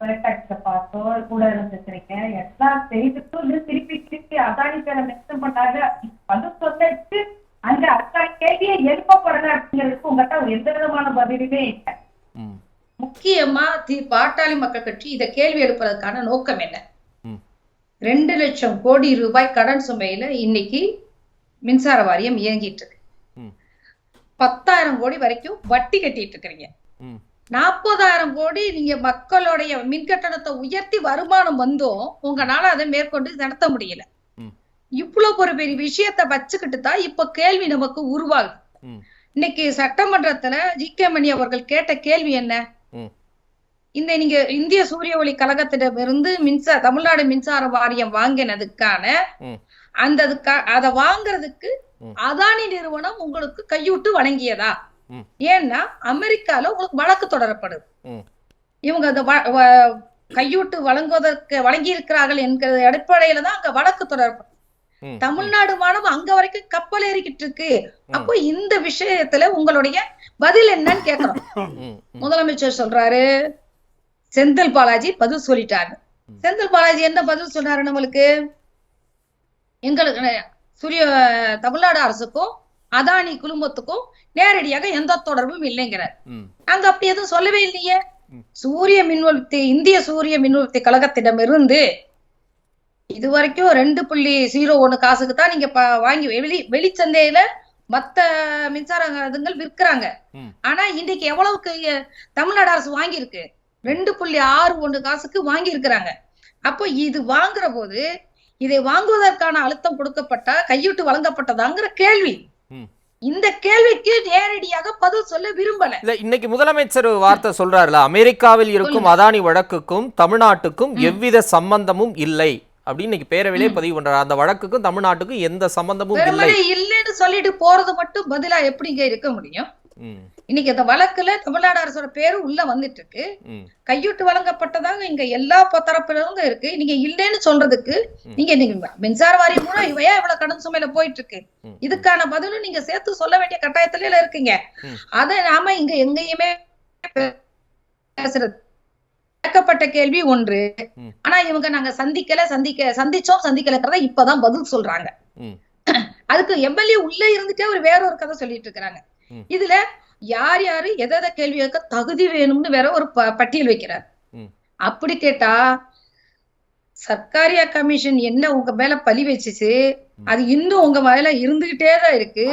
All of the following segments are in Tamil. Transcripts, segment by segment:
பார்த்தோம் கூட இருந்துருக்கீங்க எல்லாம் செய்துட்டு வந்து திருப்பி திருப்பி அதானி பேரை மென்ஷன் பண்ணாங்க சொல்லிட்டு அந்த அக்கா கேள்வியை எழுப்பப்படல அப்படிங்கிறதுக்கு உங்ககிட்ட எந்த விதமான பதிலுமே இல்லை. ம். முக்கியமா தி பாட்டாளி மக்கள் கட்சி இதை கேள்வி எழுப்புறதுக்கான நோக்கம் என்ன? ம். ரெண்டு லட்சம் கோடி ரூபாய் கடன் சுமையில இன்னைக்கு மின்சார வாரியம் இயங்கிட்டு இருக்கு. ம். பத்தாயிரம் கோடி வரைக்கும் வட்டி கட்டிட்டு இருக்கிறீங்க. ம். நாற்பதாயிரம் கோடி நீங்க மக்களுடைய மின் கட்டணத்தை உயர்த்தி வருமானம் வந்தும் உங்களால அதை மேற்கொண்டு நடத்த முடியல. இவ்வளவு ஒரு பெரிய விஷயத்த வச்சுக்கிட்டு தான் இப்ப கேள்வி நமக்கு உருவாகுது. இன்னைக்கு சட்டமன்றத்துல ஜி கே மணி அவர்கள் கேட்ட கேள்வி என்ன? இந்த நீங்க இந்திய சூரிய ஒளி கழகத்திடமிருந்து மின்சார தமிழ்நாடு மின்சார வாரியம் வாங்கினதுக்கான அந்த அத வாங்குறதுக்கு. அதானி நிறுவனம் உங்களுக்கு கையூட்டு வழங்கியதா? ஏன்னா அமெரிக்கால உங்களுக்கு வழக்கு தொடரப்படுது இவங்க அந்த கையூட்டு வழங்குவதற்கு வழங்கி இருக்கிறார்கள் என்கிற அடிப்படையில தான் அங்க வழக்கு தொடரப்படும். தமிழ்நாடு மாணவ அங்க வரைக்கும் கப்பல் ஏறிக்கிட்டு இருக்கு. அப்போ இந்த விஷயத்துல உங்களுடைய பதில் என்னன்னு கேக்குறோம் முதலமைச்சர் சொல்றாரு. செந்தில் பாலாஜி பதில் சொல்லிட்டாரு. செந்தில் பாலாஜி என்ன பதில் சொன்னாரு நம்மளுக்கு? எங்களுக்கு சூரிய தமிழ்நாடு அரசுக்கும் அதானி குழுமத்துக்கும் நேரடியாக எந்த தொடர்பும் இல்லைங்கிறார். ம். அங்க அப்படி எதுவும் சொல்லவே இல்லையே. சூரிய மின்வர்த்தி இந்திய சூரிய மின்வர்த்தி கழகத்திடமிருந்து இது வரைக்கும் ரெண்டு புள்ளி ஜீரோ ஒண்ணு காசுக்கு தான் நீங்க வாங்கி வெளி வெளிச்சந்தையில மத்த மின்சார இதுங்கள் விற்கிறாங்க. ஆனா இன்னைக்கு எவ்வளவுக்கு தமிழ்நாடு அரசு வாங்கியிருக்கு? ரெண்டு புள்ளி ஆறு ஒண்ணு காசுக்கு வாங்கி இருக்கிறாங்க அப்போ இது வாங்குற போது இதை வாங்குவதற்கான அழுத்தம் கொடுக்கப்பட்டா கையூட்டு வழங்கப்பட்டதாங்கிற கேள்வி. இந்த கேள்விக்கு நேரடியாக பதில் சொல்ல விரும்பல. இல்ல இன்னைக்கு முதலமைச்சர் வார்த்தை சொல்றாருல அமெரிக்காவில் இருக்கும் அதானி வழக்குக்கும் தமிழ்நாட்டுக்கும் எவ்வித சம்பந்தமும் இல்லை அப்படின்னு இன்னைக்கு பேரவையிலே பதிவு பண்றாரு. அந்த வழக்குக்கும் தமிழ்நாட்டுக்கும் எந்த சம்பந்தமும் இல்லை. இல்லைன்னு சொல்லிட்டு போறது மட்டும் பதிலா எப்படிங்க இருக்க முடியும்? இன்னைக்கு அந்த வழக்குல தமிழ்நாடு அரசோட பேரு உள்ள வந்துட்டு இருக்கு கையூட்டு வழங்கப்பட்டதாக இங்க எல்லா தரப்புல இருந்து இருக்கு. நீங்க இல்லைன்னு சொல்றதுக்கு நீங்க மின்சார வாரியம் கூட இவையா இவ்வளவு கடன் சுமையில போயிட்டு இருக்கு. இதுக்கான பதிலும் நீங்க சேர்த்து சொல்ல வேண்டிய கட்டாயத்தில இருக்கீங்க. அத நாம இங்க எங்கேயுமே பேசுறது கேட்கப்பட்ட கேள்வி ஒன்று. ஆனா இவங்க நாங்க சந்திக்கல சந்திக்க சந்திச்சோம் சந்திக்கலங்கிறத இப்பதான் பதில் சொல்றாங்க. அதுக்கு எம்எல்ஏ உள்ள இருந்துட்டே ஒரு வேற ஒரு கதை சொல்லிட்டு இருக்காங்க ம். இதுல யார் யாரு எதை எதை கேள்வி கேட்க தகுதி வேணும்னு வேற ஒரு ப- பட்டியல் வைக்கிறார். அப்படி கேட்டா சர்க்காரியா கமிஷன் என்ன உங்க மேல பழி வச்சுச்சு அது இன்னும் உங்க மேல இருந்துகிட்டே தான் இருக்கு.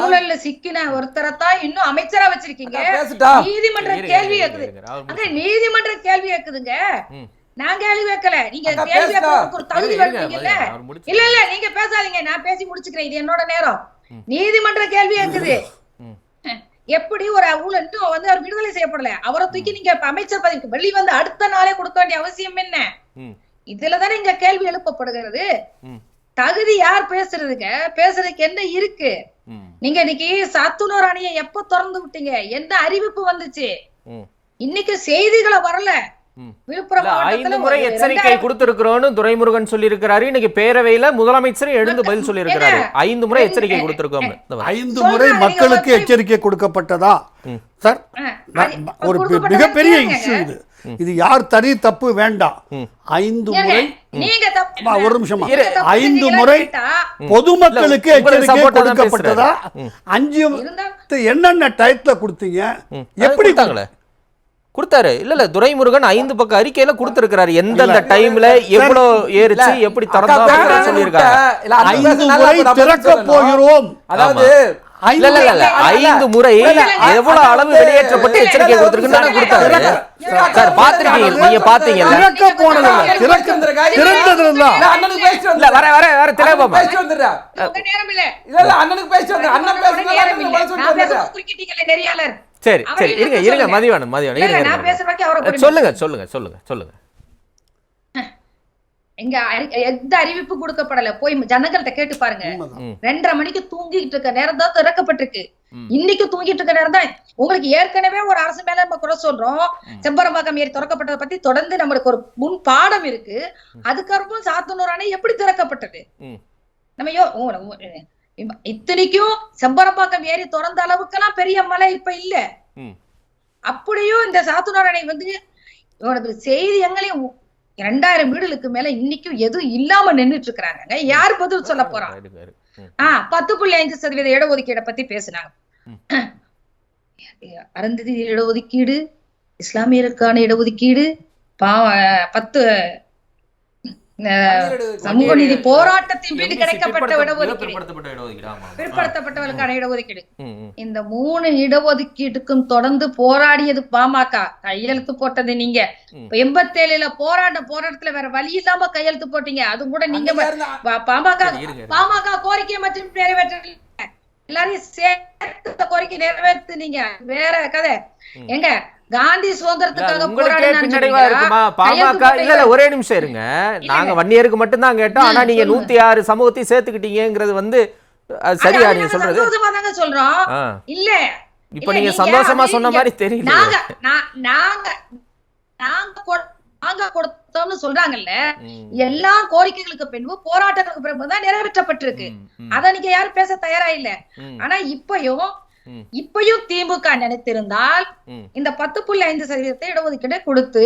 ஊழல்ல சிக்கின ஒருத்தரை தான் இன்னும் அமைச்சரா வச்சிருக்கீங்க. நீதிமன்ற கேள்வி கேக்குது. அங்க நீதிமன்ற கேள்வி கேக்குதுங்க. நான் கேள்வி கேட்கல. நீங்க கேள்வி ஒரு தகுதி முடிச்சு- இல்ல இல்ல நீங்க பேசாதீங்க. நான் பேசி முடிச்சுக்கிறேன். இது என்னோட நேரம். நீதிமன்ற கேள்வி இருக்குது ம். எப்படி ஒரு ஊழல் இன்னும் வந்து அவர் விடுதலை செய்யப்படல? அவரை தூக்கி நீங்க அமைச்சர் பதவிக்கு வெளி வந்து அடுத்த நாளே கொடுக்க வேண்டிய அவசியம் என்ன? இதுலதானே இங்க கேள்வி எழுப்பப்படுகிறது. தகுதி யார் பேசுறதுங்க? பேசுறதுக்கு என்ன இருக்கு? நீங்க இன்னைக்கு சத்துணூர் அணையை எப்ப திறந்து விட்டீங்க? என்ன அறிவிப்பு வந்துச்சு? இன்னைக்கு செய்திகளை வரல. ஐந்து முறை எச்சரிக்கை கொடுத்திருக்கிறோம்னு துரைமுருகன் சொல்லியிருக்கிறாரு. இன்னைக்கு பேரவையில முதலமைச்சர் எழுந்து பதில் சொல்லியிருக்கிறாரு. ஐந்து முறை எச்சரிக்கை கொடுத்திருக்கோம். ஐந்து முறை மக்களுக்கு எச்சரிக்கை கொடுக்கப்பட்டதா. சார் ஒரு மிகப்பெரிய. இஷ்யூ இது. இது யார் தனி தப்பு வேண்டாம். ஐந்து முறை நீங்க தப்பு அம்மா, ஒரு நிமிஷமா ஐந்து முறை பொதுமக்களுக்கு எச்சரிக்கை கொடுக்கப்பட்டதா. அஞ்சு இருந்தா என்னென்ன டயத்துல கொடுத்தீங்க? எப்படி கொடுத்தாங்களே? கொடுத்தாரு இல்ல இல்ல துரைமுருகன் ஐந்து பக்க அறிக்கையில கொடுத்திருக்கிறாரு எந்தெந்த டைம்ல எவ்வளவு ஏறிச்சு எப்படி அக்கா திறந்தா பேசுறாங்க அப்படின்னு சொல்லியிருக்காங்க திறக்க. போகிறோம் அதாவது இல்ல இல்ல இல்ல ஐந்து முறை எவ்வளவு அளவு வெளியேற்றப்பட்டு எச்சரிக்கை கொடுத்திருக்குன்னு தானே கொடுத்தாரு சார் பாத்திருக்கீங்க நீங்க திறக்க இல்ல, வந்துடுறேன். வர வர வர நேரம் இல்ல இல்ல, அண்ணனுக்கு. அண்ணன் சரி சரி இருங்க இருங்க மதிவாணன் இல்ல, இருங்க. சொல்லுங்க சொல்லுங்க சொல்லுங்க சொல்லுங்க. அறி- எந்த அறிவிப்பு கொடுக்கப்படல? போய் ஜனங்கள்ட்ட கேட்டு பாருங்க. ரெண்டரை மணிக்கு தூங்கிட்டு இருக்க நேரம் தான் திறக்கப்பட்டிருக்கு. இன்னைக்கு தூங்கிட்டு இருக்க நேரம் தான். உங்களுக்கு ஏற்கனவே ஒரு அரசு மேல நம்ம குறை சொல்றோம். செம்பரம்பாக்கம் ஏரி திறக்கப்பட்டதை பத்தி தொடர்ந்து நம்மளுக்கு ஒரு முன் பாடம் இருக்கு. அதுக்கப்புறம் சாத்தனூர் அணை எப்படி திறக்கப்பட்டது. நம்ம யோ இத்தனைக்கும் செம்பரம்பாக்கம் ஏரி திறந்த அளவுக்கெல்லாம் பெரிய மழை இப்ப இல்ல. அப்படியும் இந்த சாத்தனூர் அணை வந்து இவனுக்கு செய்தி எங்களையும் ரெண்டாயிரம் வீடுகளுக்கு மேல இன்னைக்கும் எதுவும் இல்லாம நின்னுட்டு இருக்கிறாங்க யார் பதில் சொல்ல போறான். ஆஹ் பத்து புள்ளி ஐந்து சதவீத இடஒதுக்கீடை பத்தி பேசினாங்க. அருந்ததி இடஒதுக்கீடு இஸ்லாமியருக்கான இடஒதுக்கீடு பத்து சமூக நீதி போராட்டத்தின் மீது கிடைக்கப்பட்ட இடஒதுக்கீடு. பிற்படுத்தப்பட்டவர்களுக்கான இடஒதுக்கீடு. இந்த மூணு இடஒதுக்கீட்டுக்கும் தொடர்ந்து போராடியது பாமக. கையெழுத்து போட்டது நீங்க. எண்பத்தேழுல போராட்ட போராட்டத்துல வேற வழி இல்லாம கையெழுத்து போட்டீங்க. அது கூட நீங்க பாமக. பாமக கோரிக்கை மற்றும் நிறைவேற்றல. எல்லாரையும் சேர்த்து கோரிக்கை நிறைவேற்றுனீங்க வேற கதை. எங்க? காந்தி சுதந்திரத்துக்காக உங்களுக்கே பின்னடைவா? இருக்குமா பாமக இல்ல இல்ல. ஒரே நிமிஷம் இருங்க நாங்க. வன்னியருக்கு மட்டும் தான் கேட்டோம் ஆனா நீங்க. நூத்தி ஆறு சமூகத்தையும் சேர்த்துக்கிட்டீங்கிறது வந்து சரியா நாங்க சொல்றது சொல்றோம். இல்ல இப்ப நீங்க சந்தோஷமா சொன்ன மாதிரி தெரியல நாங்க நாங்க நாங்க நாங்க கொடுத்தோம்னு சொல்றாங்கல்ல எல்லா கோரிக்கைகளுக்கு பின்பு போராட்டங்களுக்கு பின்பு தான் நிறைவேற்றப்பட்டிருக்கு அத நீங்க யாரும் பேச தயாரா இல்ல ஆனா இப்பயும். இப்பயும் திமுக நினைத்திருந்தால். இந்த பத்து புள்ளி ஐந்து சதவீதத்தை இடஒதுக்கீடு கொடுத்து.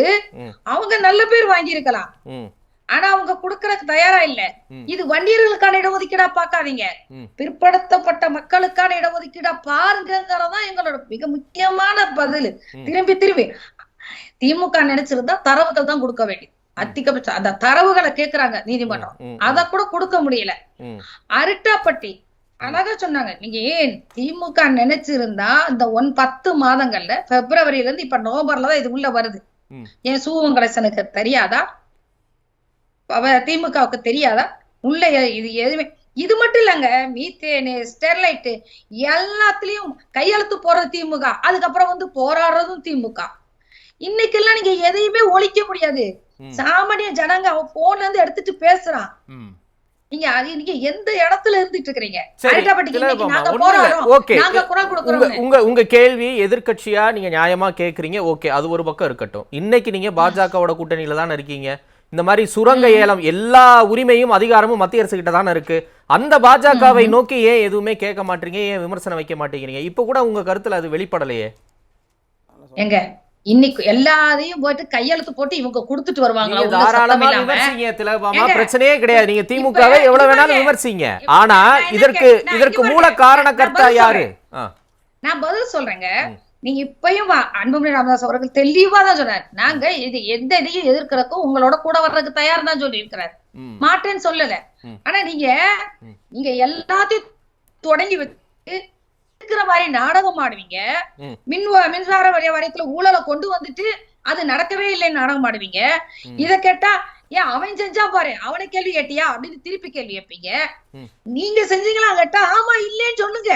அவங்க நல்ல பேர் வாங்கியிருக்கலாம். ம், ஆனா அவங்க கொடுக்கறதுக்கு தயாரா இல்ல. இது வண்டியர்களுக்கான இடஒதுக்கீடா பார்க்காதீங்க. ம். பிற்படுத்தப்பட்ட மக்களுக்கான இடஒதுக்கீடா பாருங்கிறதான் எங்களோட மிக முக்கியமான பதில். திரும்பி திரும்பி திமுக நினைச்சிருந்தா தரவுகள் தான் கொடுக்க வேண்டியது. அதிகபட்சம் அந்த தரவுகளை கேக்குறாங்க நீதிமன்றம். அத கூட கொடுக்க முடியல. அருட்டாப்பட்டி அழகா சொன்னாங்க. நீங்க ஏன் திமுக நினைச்சிருந்தா இந்த ஒன் பத்து மாதங்கள்ல பிப்ரவரியில இருந்து இப்ப நவம்பர்ல தான் இது உள்ள வருது. ஏன் சூவம் கணேசனுக்கு தெரியாதா? அவ திமுகவுக்கு தெரியாதா? உள்ள இது எதுவுமே. இது மட்டும் இல்லங்க மீத்தேனு ஸ்டெர்லைட் எல்லாத்துலயும் கையெழுத்து போறது திமுக. அதுக்கப்புறம் வந்து போராடுறதும் திமுக. இன்னைக்கெல்லாம் நீங்க எதையுமே ஒழிக்க முடியாது. சாமானிய ஜனங்க அவன் போன்ல இருந்து எடுத்துட்டு பேசுறான். நீங்க நீங்க எந்த இடத்துல இருந்துட்டு உங்க உங்க கேள்வி எதிர்க்கட்சியா நீங்க நியாயமா கேக்குறீங்க? ஓகே அது ஒரு பக்கம் இருக்கட்டும். இன்னைக்கு நீங்க பாஜகவோட கூட்டணியில தானே இருக்கீங்க? இந்த மாதிரி சுரங்க ஏலம் எல்லா உரிமையும் அதிகாரமும் மத்திய அரசு கிட்ட தானே இருக்கு? அந்த பாஜகவை நோக்கி ஏன் எதுவுமே கேட்க மாட்டீங்க? ஏன் விமர்சனம் வைக்க மாட்டேங்கிறீங்க? இப்ப கூட உங்க கருத்துல அது வெளிப்படலையே. எங்க? இன்னைக்கு எல்லாரையும் போயிட்டு கையெழுத்து போட்டு இவங்க கொடுத்துட்டு சத்தம் தாராளமா விமர்சிங்க திலகபாமா பிரச்சனையே கிடையாது. நீங்க திமுகவை எவ்வளவு வேணாலும் விமர்சிங்க. ஆனா இதற்கு இதற்கு மூல காரணக்கர்த்தா யாரு? நான் பதில் சொல்றேங்க. நீங்க இப்பயும் அன்புமணி ராமதாஸ் அவர்கள் தெளிவா தான் சொன்னார். நாங்க இது எந்த இதையும் எதிர்க்கிறதுக்கும் உங்களோட கூட வர்றதுக்கு தயார் தான் சொல்லி இருக்கிறார் மாட்டேன்னு சொல்லல. ஆனா நீங்க. நீங்க எல்லாத்தையும் தொடங்கி வச்சு இருக்கிற மாதிரி நாடகம் ஆடுவீங்க. மின் மின்சார வரிய வாரியத்துல ஊழலை கொண்டு வந்துட்டு அது நடக்கவே இல்லைன்னு நாடகம் ஆடுவீங்க. இத கேட்டா ஏன் அவன் செஞ்சா பாரு அவனை கேள்வி கேட்டியா அப்படின்னு திருப்பி கேள்வி கேட்பீங்க. நீங்க செஞ்சீங்களா கேட்டா ஆமா இல்லைன்னு சொல்லுங்க.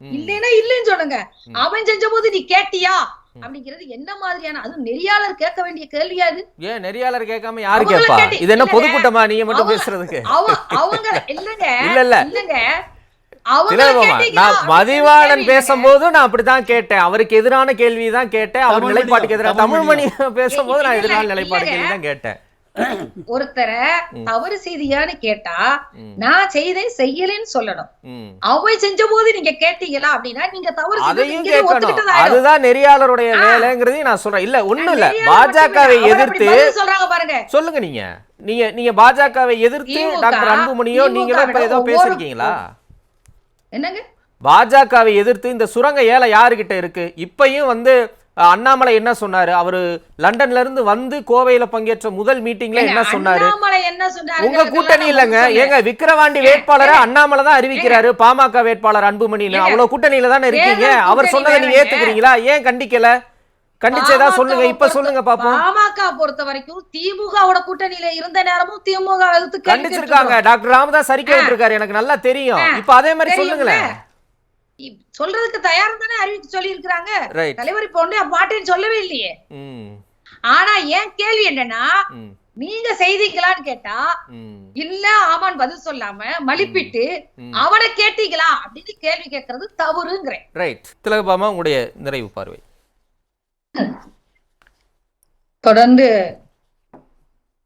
இல்லைன்னா இல்லைன்னு சொல்லுங்க. அவன் செஞ்ச போது நீ கேட்டியா. அப்படிங்கிறது என்ன மாதிரியான அதுவும் நெறியாளர் கேட்க வேண்டிய கேள்வியா அது ஏன் நெறியாளர் கேட்காம யாரு கேட்டு- இது என்ன. பொதுக்கூட்டமா நீங்க மட்டும் பேசுறதுக்கு அவ அவங்க இல்லங்க இல்ல இல்ல இல்லங்க? நான் அப்படின்னு மதிவாணன் கேள்வி பேசும்போது நான் அப்படித்தான் கேட்டேன். அவருக்கு எதிரான கேள்வி தான் கேட்டேன். அவர் தமிழ் நிலைப்பாட்டுக்கு எதிராக தமிழ் மணி பேசும்போது நான் எதிரான நிலைப்பாடு. கேள்வி தான் கேட்டேன். ஒருத்தரை. தவறு செய்தியான்னு கேட்டா நான் செய்தேன் செய்யலைன்னு சொல்லணும். ம். அவன் செஞ்ச போது நீங்க கேட்டீங்களா அப்படின்னா நீங்க தவறு அதையும் கேட்கணும். அதுதான் நெறியாளருடைய ஆ. வேலைங்கிறதையும் நான் சொல்றேன். இல்ல ஒண்ணும் இல்ல. பாஜகவை எதிர்த்து சொல்றாங்க பாருங்க. சொல்லுங்க நீங்க. நீங்க நீங்க பாஜகவை எதிர்த்து டாக்டர் அன்புமணியோ திமுக நீங்களும் இப்ப ஏதோ பேசிருக்கீங்களா என்னங்க? பாஜகவை எதிர்த்து இந்த சுரங்க ஏலம் யாருகிட்ட இருக்கு? இப்பயும் வந்து அண்ணாமலை என்ன சொன்னாரு? அவரு லண்டன்ல இருந்து வந்து கோவையில பங்கேற்ற முதல் மீட்டிங்ல என்ன சொன்னாரு? உங்க கூட்டணி இல்லங்க. ஏங்க விக்கிரவாண்டி வேட்பாளரை அண்ணாமலை தான் அறிவிக்கிறாரு. பாமக வேட்பாளர் அன்புமணின்னு. ஏங்க, அவ்வளவு கூட்டணியில தானே இருக்கீங்க? அவர் சொன்னதை நீங்க. ஏத்துக்கிறீங்களா? ஏன் கண்டிக்கல? கண்டிச்சதா சொல்லுங்க இப்ப சொல்லுங்க பாப்போம். பாமக பொறுத்த வரைக்கும் திமுகவோட கூட்டணியில இருந்த நேரமும் திமுக எதிர்த்து கண்டிச்சிருக்காங்க. டாக்டர் ராமதாஸ் அறிக்கை விட்டுருக்காரு எனக்கு நல்லா தெரியும். இப்ப அதே மாதிரி. சொல்லுங்களேன். சொல்றதுக்கு தயார் தானே அறிவிக்க சொல்லி இருக்கிறாங்க ரைட் தலைவர் இப்ப ஒண்ணு மாட்டேன்னு சொல்லவே இல்லையே. ஆனா ஏன் கேள்வி என்னன்னா நீங்க செய்தீங்களான்னு கேட்டா இல்ல ஆமான்னு பதில் சொல்லாம மலிப்பிட்டு. அவனை கேட்டீங்களா அப்படின்னு கேள்வி கேட்கறது தவறுங்கிறேன். ரைட் திலகபாமா உங்களுடைய நிறைவு பார்வை. தொடர்ந்து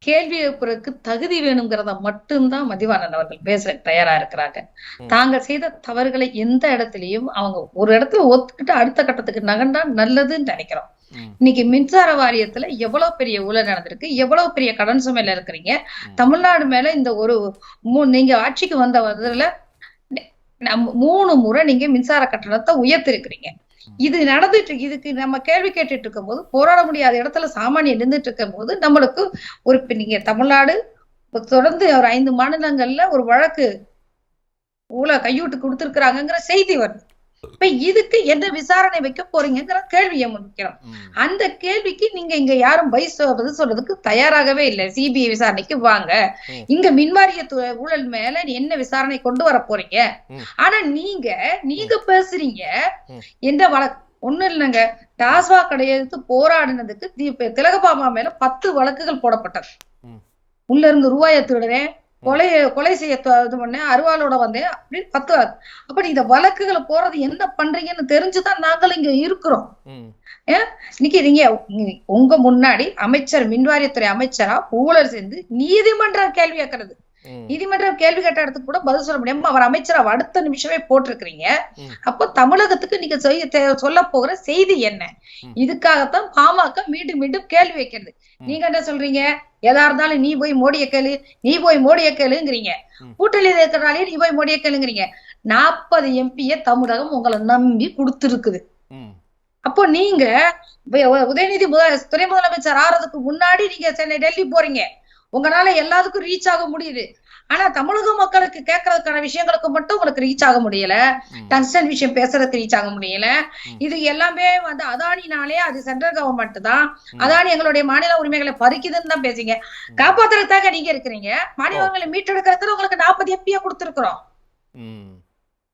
கேள்வி எழுப்புறதுக்கு தகுதி வேணுங்கிறத மட்டும்தான் மதிவாணன் அவர்கள் பேச தயாரா இருக்கிறாங்க. தாங்கள் செய்த தவறுகளை எந்த இடத்துலயும் அவங்க ஒரு இடத்துல ஒத்துக்கிட்டு அடுத்த கட்டத்துக்கு நகண்டா நல்லதுன்னு நினைக்கிறோம். இன்னைக்கு மின்சார வாரியத்துல எவ்வளவு பெரிய ஊழல் நடந்திருக்கு எவ்வளவு பெரிய கடன் சுமையில இருக்கிறீங்க தமிழ்நாடு மேல இந்த ஒரு நீங்க ஆட்சிக்கு வந்த வந்ததுல மூணு முறை நீங்க மின்சார கட்டணத்தை உயர்த்திருக்கிறீங்க இது நடந்துட்டு இருக்கு. இதுக்கு நம்ம கேள்வி கேட்டுட்டு இருக்கும்போது போராட முடியாத இடத்துல சாமானியம் நின்றுட்டு இருக்கும் போது நம்மளுக்கு ஒரு நீங்க தமிழ்நாடு தொடர்ந்து ஒரு ஐந்து மாநிலங்கள்ல ஒரு வழக்கு ஊழ கையூட்டு கொடுத்துருக்குறாங்கிற செய்தி வருது இப்ப இதுக்கு என்ன விசாரணை வைக்க போறீங்கிற கேள்வியை முன்வைக்கிறோம். அந்த கேள்விக்கு நீங்க இங்க யாரும் பை சொல்றதுக்கு தயாராகவே இல்லை சிபிஐ விசாரணைக்கு வாங்க. இங்க மின்வாரிய ஊழல் மேல நீ என்ன விசாரணை கொண்டு வர போறீங்க. ஆனா நீங்க நீங்க பேசுறீங்க. எந்த வழக்கு ஒண்ணும் இல்லைங்க டாஸ்மாக் கடையை எதிர்த்து போராடினதுக்கு திலகபாமா மேல பத்து வழக்குகள் போடப்பட்டது. உள்ள இருந்து ரூபாயை திருடுறேன் கொலை கொலை செய்ய இது பண்ணேன் அருவாளோட வந்தேன் அப்படின்னு பத்து வழக்கு. அப்ப நீ இந்த வழக்குகளை போறது என்ன பண்றீங்கன்னு தெரிஞ்சுதான் நாங்கள் இங்க இருக்கிறோம். இன்னைக்கு நீங்க உங்க- முன்னாடி அமைச்சர் மின்வாரியத்துறை அமைச்சரா ஊழல் செஞ்சு நீதிமன்றம் கேள்வி கேட்கறது. நீதிமன்றம் கேள்வி கேட்ட இடத்துக்கு கூட பதில் சொல்ல முடியாம அவர் அமைச்சரா அடுத்த நிமிஷமே போட்டிருக்கிறீங்க. அப்போ தமிழகத்துக்கு நீங்க சொல்ல போகிற செய்தி என்ன. இதுக்காகத்தான் பாமக மீண்டும் மீண்டும் கேள்வி வைக்கிறது. நீங்க என்ன சொல்றீங்க? எதா இருந்தாலும் நீ போய் மோடிய கேளு. நீ போய் மோடிய கேளுங்கிறீங்க. ம். கூட்டணியில் இருக்கிறனாலே நீ போய் மோடிய கேளுங்கிறீங்க. நாற்பது எம்பிய தமிழகம் உங்களை நம்பி கொடுத்துருக்குது. அப்போ நீங்க உதயநிதி துணை முதலமைச்சர் ஆறதுக்கு முன்னாடி நீங்க சென்னை டெல்லி போறீங்க. உங்களால எல்லாத்துக்கும் ரீச் ஆக முடியுது. ஆனா தமிழக மக்களுக்கு கேட்கறதுக்கான விஷயங்களுக்கு மட்டும் உங்களுக்கு ரீச் ஆக முடியல. டங்ஸ்டன் விஷயம் பேசுறதுக்கு ரீச் ஆக முடியல. இது எல்லாமே வந்து அதானினாலே அது சென்ட்ரல் கவர்மெண்ட் தான். அதானி எங்களுடைய மாநில உரிமைகளை பறிக்குதுன்னு தான் பேசுறீங்க. காப்பாத்துறதுக்காக நீங்க இருக்கிறீங்க. மாநிலங்களை மீட்டெடுக்கிறதுக்கு உங்களுக்கு நாற்பது எம்பியா கொடுத்துருக்குறோம்.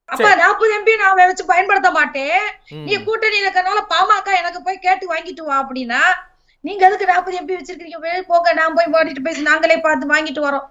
அப்ப நாற்பது எம்பி நான் வச்சு பயன்படுத்த மாட்டேன். நீ கூட்டணி இருக்கறனால பாமக எனக்கு போய் கேட்டு வாங்கிட்டு வா அப்படின்னா நீங்க எதுக்கு நாற்பது எம்பி வச்சிருக்கீங்க? போக போங்க. நான் போய் மாட்டிட்டு பேசி நாங்களே பார்த்து வாங்கிட்டு வரோம்.